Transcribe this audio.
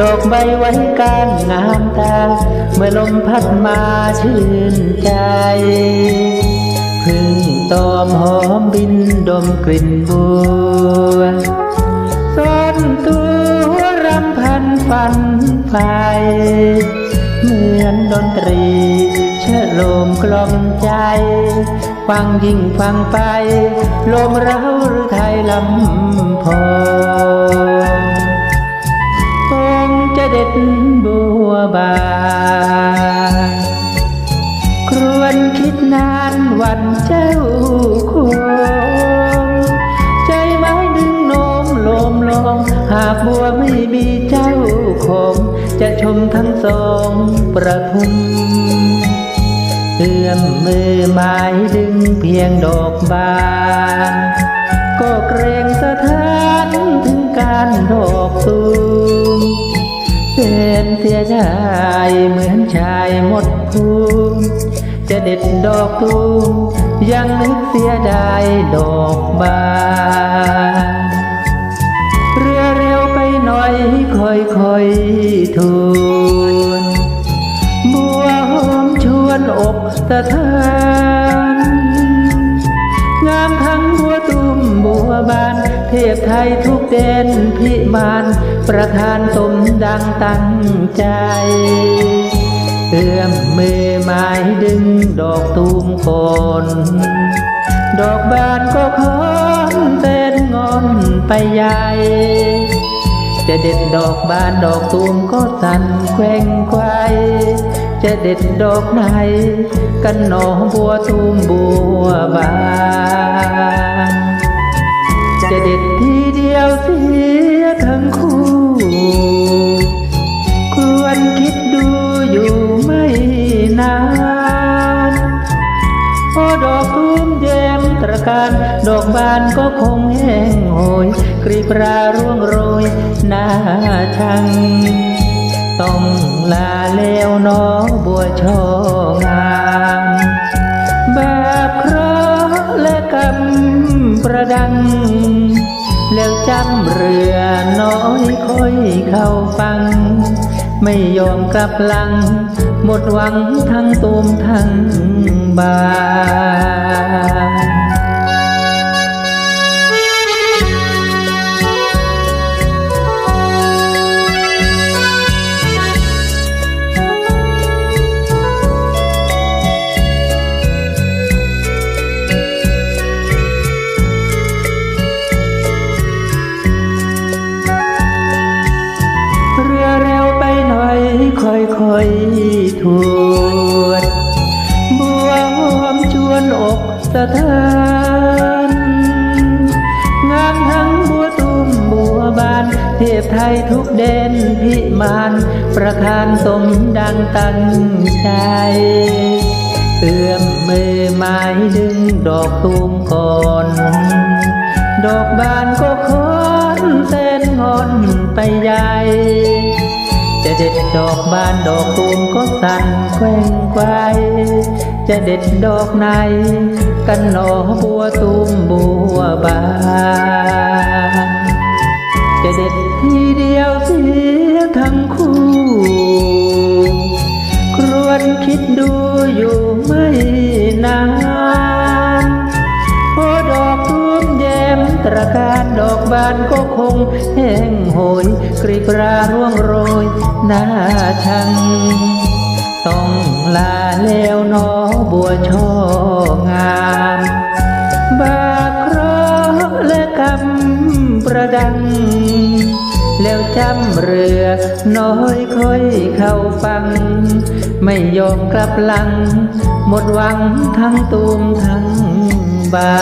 ดอกใบไว้ก้านงามตา เมื่อลมพัดมาชื่นใจพึ่งตอมหอมบินดมกลิ่นบัวซ่อนตัวรำพันฝันไฟเหมือนดนตรี เชิดโลมกล่อมใจ ฟังยิ่งฟังไป ลมเร้าหรือไทยลำพอ บัวบานครวนคิดนานวันเจ้าคงใจไม้ดึงโน้มโลมลอง หากบัวไม่มีเจ้าคงจะชมทั้งสองประทุมเอื้อมมือไม้ดึงเพียงดอกบานก็เกรงสะท้านถึงการดอกตูม สียดายเหมือนชายหมดภูมิจะเด็ดดอกตูมยังนึกเสียดายดอกบานเรือเร็วไปหน่อยค่อยค่อยทูนบัวหอมชวนอกสะท้านงามทั้งบัวตุ่มบัวบาน พไทยทุกเด่นพิมานประธานสมดังตั้งใจ เอื้อมมือไม้ดึงดอกตูมโคนดอกบานก็คอนเต้นงอนไปใหญ่จะเด็ดดอกบานดอกตูมก็สั่นแกว่งไกวจะเด็ดดอกไหน กันหนอบัวตูมบัวบาน จะเด็ดทีเดียวเสียทั้งคู่ ควรคิดดูอยู่ไม่นาน พอดอกตูมแยมตระการ ดอกบานก็คงแห้งโหย กรีบราร่วงโรยหน้าชัง ต้องลาแล้วหนองบัวช่องามแบบเคราะห์และกำประดัง แล้วจำเรือน้อยค่อยเข้าฟัง ไม่ยอมกลับหลัง หมดหวังทั้งตูมทั้งบา น่อยค่อยๆทวนบัวหอมชวนอกสะท้านงามทั้งบัวตุ่มบัวบาน เทพไทยทุกเด่นพิมานประธานสมดังตั้งใจเอื้อมมือไม้ดึงดอกตูมก่อน ดอกบานก็คอนเต้นงอนไปใหญ่ เด็ดดอกบานดอกตูมก็สั่นแกว่งไกวจะเด็ดดอกไหน กันหนอบัวตูมบัวบานจะเด็ดทีเดียวเสียทั้งคู่ ครวนคิดดูอยู่ไม่น ตระการดอกบานก็คงแห้งโหยกรีบราร่วงโรยหน้าชัง ต้องลาแล้วหนอบัวช่องามบาคราและกำประดัง แล้วจำเรือน้อยค่อยเข้าฟัง ไม่ยอมกลับหลัง หมดหวังทั้งตูมทั้งบา